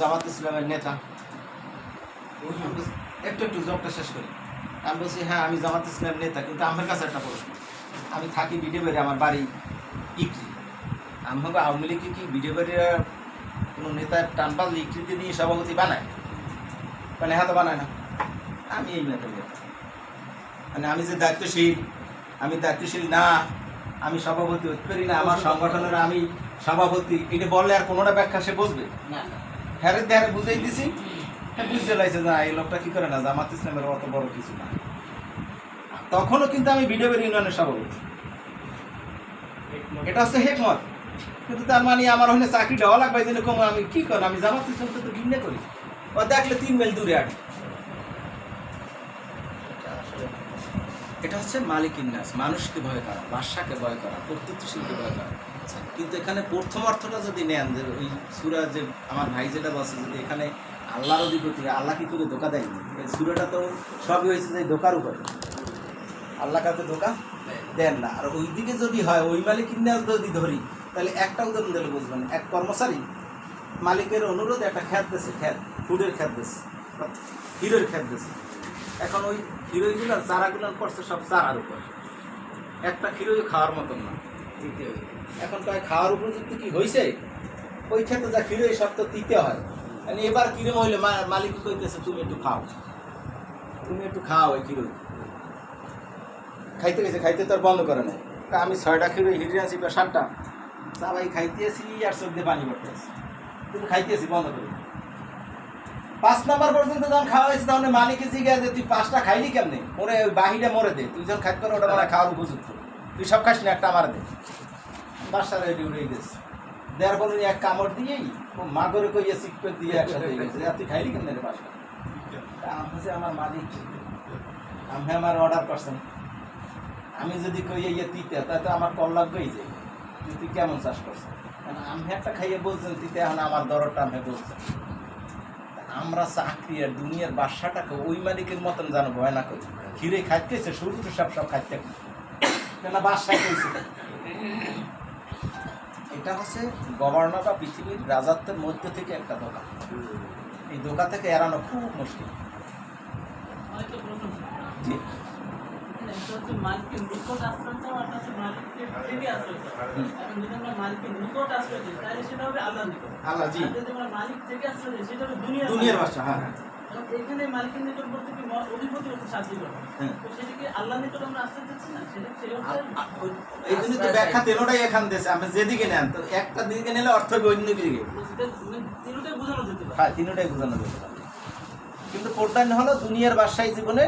জামাত ইসলামের নেতা। একটু একটু জবটা শেষ করি। আমি বলছি হ্যাঁ আমি জামাত ইসলামের নেতা, কিন্তু আমার কাছে একটা প্রশ্ন। আমি থাকি বিডে বাড়ি, আমার বাড়ি ইকরি। আমাকে আওয়ামী লীগ কি বিডে বাড়ির কোনো নেতার টানপাল ইকরিতে নিয়ে সভাপতি বানায়? মানে হ্যাঁ তো বানায় না। আমি এই নেতা মানে আমি যে দায়িত্বশীল, আমি দায়িত্বশীল না, আমি সভাপতি হতে পারি না, আমার সংগঠনের আমি সভাপতি, এটা বললে আর কোনোটা ব্যাখ্যা সে বুঝবে? না। হ্যাঁ দেহারে বুঝাই দিছি। হ্যাঁ বুঝতে লাগছে না এই লোকটা কি করে না, জামাত ইসলামের অত বড় কিছু না। তখনও কিন্তু আমি বিডোবের ইউনিয়নের সভাপতি। এটা হচ্ছে হেকমত। কিন্তু তার মানে আমার ওখানে চাকরি দেওয়া লাগবে যে কম আমি কি করি, আমি জামাত ইসলামকে তো ঘৃণা করি। ও দেখলে তিন মাইল দূরে আগে। এটা হচ্ছে মালিক ইন্নাস, মানুষকে ভয় করা, বাদশাকে ভয় করা, কর্তৃত্বশীলকে ভয় করা। কিন্তু এখানে প্রথম অর্থটা যদি নেন যে ওই সুরা যে আমার ভাই যেটা বলছে যদি এখানে আল্লাহর অধিপতি আল্লাহ কি করে ধোকা দেয়নি এই সুরাটা তো সবই হয়েছে যে ধোকার উপরে। আল্লাহ কাউকে ধোকা দেন না। আর ওই দিকে যদি হয় ওই মালিক যদি ধরি তাহলে একটা উদাহরণ দিলে বুঝবেন। এক কর্মচারী মালিকের অনুরোধে একটা খ্যাত দিয়েছে খ্যাত ফুডের খ্যাত দিয়েছে হিরোর খ্যাত দিয়েছে এখন ওই হিরোইগুলো চারাগুলো করছে সব চারার উপর। একটা হিরোই খাওয়ার মতন না। এখন কয় খাওয়ার উপযুক্ত কি হয়েছে ওই ক্ষেত্রে যা খিরোই সব তো দিতে হয়। মানে এবার কিরম হইলে? মালিক কইতেছে, তুমি একটু খাও। তুমি একটু খাও ওই খিরোই খাইতে গেছে, খাইতে তো আর বন্ধ করে নাই। তা আমি ছয়টা খিরোই হিরে আছি বা সাতটা তা ভাই খাইতে আসি আর চোখ দিয়ে পানি পড়তে আসি কিন্তু খাইতে বন্ধ করে। পাঁচ নাম্বার পর্যন্ত যখন খাওয়া হয়েছে, তখন মালিকে জিজ্ঞাসা তুই পাঁচটা খাইলি কেমনে? ওরে ওই বাহিরে মরে দে। তুই যখন খাইতে পারো ওটা মানে খাওয়ার উপযুক্ত। তুই সব খাস না, একটা আমার দে। রেডি উড়ে গেছে। দেড় পর এক কামড় দিয়েই ও মা করে কইয়া সিকপে দিয়ে একসাথে গেছে। আর তুই খাইলি কেমনে রে তা আমি আমার মালিক আমি আমার অর্ডার করছেন আমি যদি কই ইয়ে তিতে তো আমার কল লাগবেই যে। তুই কেমন চাষ কারণ আমি একটা খাইয়ে বলছেন তিতে এখন আমার দরটা আমি বলছেন আমরা চাকরি আর দুনিয়ার বাসাটাকে ওই মালিকের মতন জানো, ভয় না করি। খিরে খাইতেছে শুরু তো সব সব খাইতে। কেন বাসা কইছে এটা হচ্ছে গভর্নর বা পৃথিবীর রাজত্বের মধ্যে থেকে একটা দোকান। এই দোকান থেকে এড়ানো খুব মুশকিল। দুনিয়ার। বাসা। হ্যাঁ হ্যাঁ। এখানে মালিকের নিকট এই জন্য তো ব্যাখ্যা তেলোটাই এখান দেশে আপনি যেদিকে নেন তো একটা দিকে নিলে অর্থ অন্য দিকে সেটা মানে হ্যাঁ তিনটাই বোঝানো যেতে পারে। কিন্তু প্রত্যায়ন হলো দুনিয়ার ব্যবসায়ী জীবনে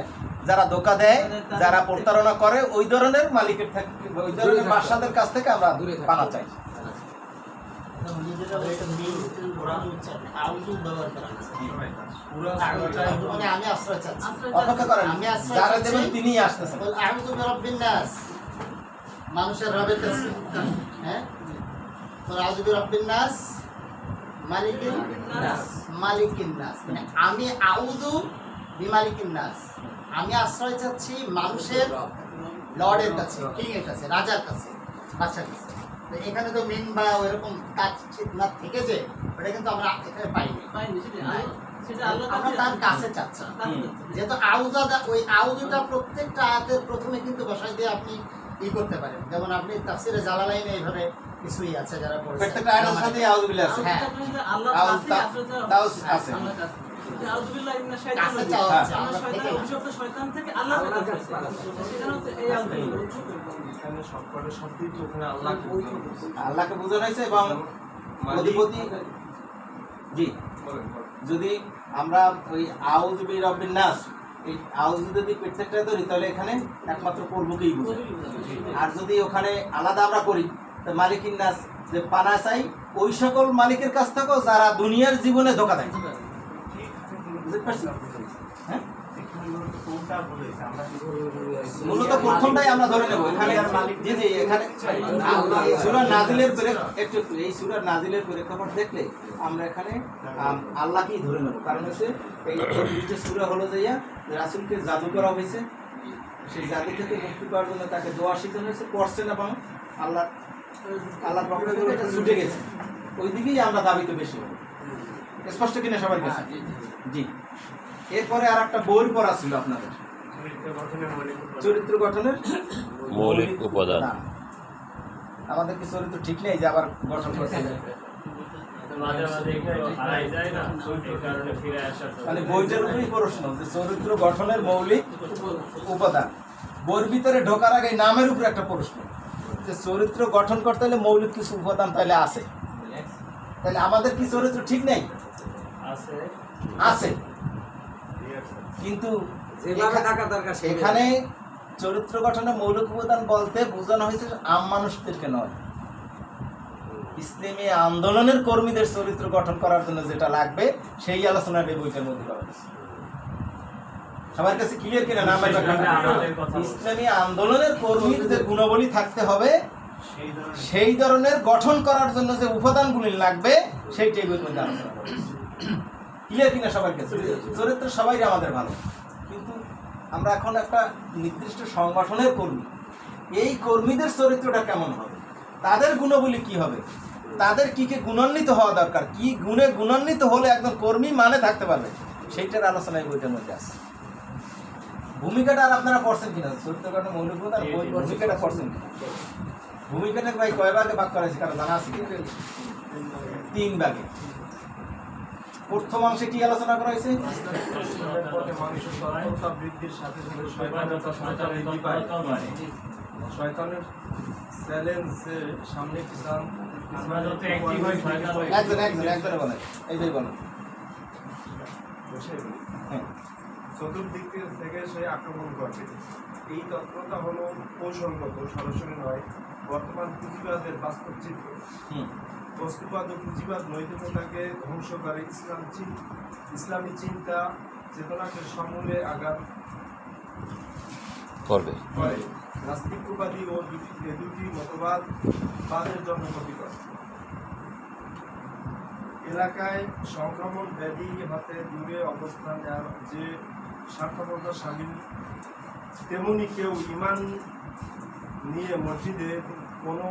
যারা ধোকা দেয় যারা প্রতারণা করে ওই ধরনের মালিকের থেকে ওই ধরনের বাসাদের কাছ থেকে আমরা দূরে পানা চাই। আমি নাস মানুষের রবের কাছে তো আমি আউযু বিমালিকিন নাস। আমি আশ্রয় চাচ্ছি মানুষের লর্ডের কাছে কিং এর কাছে, রাজার কাছে, বাদশার কাছে। তো এখানে তো মেন বা ওইরকম কাজ না থেকে যে ওটা কিন্তু আমরা এখানে পাইনি। পাইনি সেটা সেটা আমরা তার কাছে চাচ্ছি। যেহেতু আউজা ওই আউজুটা প্রত্যেকটা আয়াতের প্রথমে কিন্তু বসাই দিয়ে আপনি ই করতে পারেন। যেমন আপনি তাফসিরে জালালাইনে এইভাবে কিছুই আছে যারা প্রত্যেকটা আয়নার সাথে আউজবিল্লাহ আছে। হ্যাঁ। আল্লাহ আউজ হচ্ছে। আছে। আল্লাহর কাছে। যে আউযুবিল্লাহি মিনাশ কাছে শাইতানির চাওয়া রাজিম। হচ্ছে, আমরা আমরা শয়তান- থেকে। অভিশপ্ত শয়তান থেকে আল্লাহর কাছে চাইছি। সেখানে হচ্ছে এই আউযুবিল্লাহ। এখানে সবকটা শব্দই তো ওখানে আল্লাহকে বোঝানো। হয়েছে এবং অধিপতি জি। যদি আমরা ওই আউজ বি রব্বিন নাস এই আউজ যদি প্রত্যেকটা ধরি তাহলে এখানে একমাত্র পূর্বকেই বুঝে আর যদি ওখানে আলাদা আমরা করি তো মালিকিন নাস যে পানা চাই ওই সকল মালিকের কাছ থেকেও যারা দুনিয়ার জীবনে ধোকা দেয় মূলত প্রথমটাই আমরা ধরে নেব। এখানে জি জি, এখানে সূরা নাজিলের একটু এই সূরা নাজিলের প্রেক্ষাপট দেখলে আমরা এখানে আল্লাহকেই ধরে নেব। কারণ হচ্ছে, এই যে সূরা হলো যে রাসূলকে জাদু করা হয়েছে, সেই জাদু থেকে মুক্তি পাওয়ার জন্য তাকে দোয়া শিখানো হয়েছে, পড়ছেন এবং আল্লাহ এটা ছুটে গেছে। ওই দিকেই আমরা দাবিতে বেশি হব। স্পষ্ট কিনা সবার কাছে? হ্যাঁ, জি, জি। জি। এরপরে আর একটা বই পড়া ছিল আপনাদের। চরিত্র গঠনের মৌলিক উপাদান। আমাদের কি চরিত্র ঠিক নেই যে আবার গঠন করতে হবে? মাঝে মাঝে একটু হারাই যায় না এই কারণে ফিরে আসার জন্য। মানে বইটার উপরেই প্রশ্ন যে চরিত্র গঠনের মৌলিক উপাদান। বইয়ের ভিতরে ঢোকার আগে নামের উপরে একটা প্রশ্ন। যে চরিত্র গঠন করতে হলে মৌলিক কিছু উপাদান তাহলে আছে। তাহলে আমাদের কি চরিত্র ঠিক নেই? আছে। আছে। কিন্তু যেভাবে থাকা দরকার সেভাবে। এখানে চরিত্র গঠনে মৌলিক উপাদান বলতে বোঝানো হয়েছে আম মানুষদেরকে নয়। ইসলামী আন্দোলনের কর্মীদের চরিত্র গঠন করার জন্য যেটা লাগবে সেই আলোচনা বইটার মধ্যে করা হয়েছে। সবার কাছে ক্লিয়ার কিনা? বলছে। ইসলামী আন্দোলনের কর্মীর যে গুণাবলী থাকতে হবে সেই ধরনের গঠন করার জন্য যে উপাদানগুলি লাগবে সেইটাই বইয়ের মধ্যে আলোচনা করা হয়েছে। ক্লিয়ার কিনা সবার কাছে? চরিত্র সবাই আমাদের ভালো। কিন্তু আমরা এখন একটা নির্দিষ্ট সংগঠনের কর্মী। এই কর্মীদের চরিত্রটা কেমন হবে? তাদের গুণগুলি কি হবে? তাদের কি কি গুণান্বিত হওয়া দরকার? কি গুণে গুণান্বিত হলে একজন কর্মী মানে থাকতে পারবে? সেইটার আলোচনা এই বইটার মধ্যে আছে। ভূমিকাটা আর আপনারা পড়ছেন কিনা? চরিত্র গঠন মৌলিক উপাদান বই ভূমিকাটা পড়ছেন কিনা? ভূমিকাটা ভাই কয় ভাগে ভাগ করা হয়েছে? কারও জানা আছে। তিন ভাগে। প্রথম অংশে কি আলোচনা করা হয়েছে? মানুষের তৎপরতা বৃদ্ধির সাথে সাথে শয়তানের তৎপরতা বৃদ্ধি পায় শয়তানের চ্যালেঞ্জের সামনে শয়তান হয়। একজন একজন একজনে বলেন। এই যে বলেন। বসে হ্যাঁ। চতুর্দিক থেকে সে আক্রমণ করবে এই তৎপরতা হলো কৌশলগত সরাসরি নয় বর্তমান পুঁজিবাদের বাস্তব চিত্র। হুম। বস্তুবাদ ও পুঁজিবাদ নৈতিকতাকে ধ্বংস করে। ইসলাম ইসলামী চিন্তা চেতনাকে সমূলে আঘাত করবে। করে। নাস্তিকবাদী ও দুটি দুটি মতবাদ বাদের জন্য ক্ষতিকর। এলাকায় সংক্রমণ ব্যাধি হাতে দূরে অবস্থান নেওয়ার যে স্বার্থপরতা সামিল তেমনি কেউ ইমান নিয়ে মসজিদে কোনো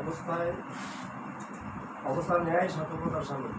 অবস্থায় অবস্থান নেয় সতর্কতার সামিল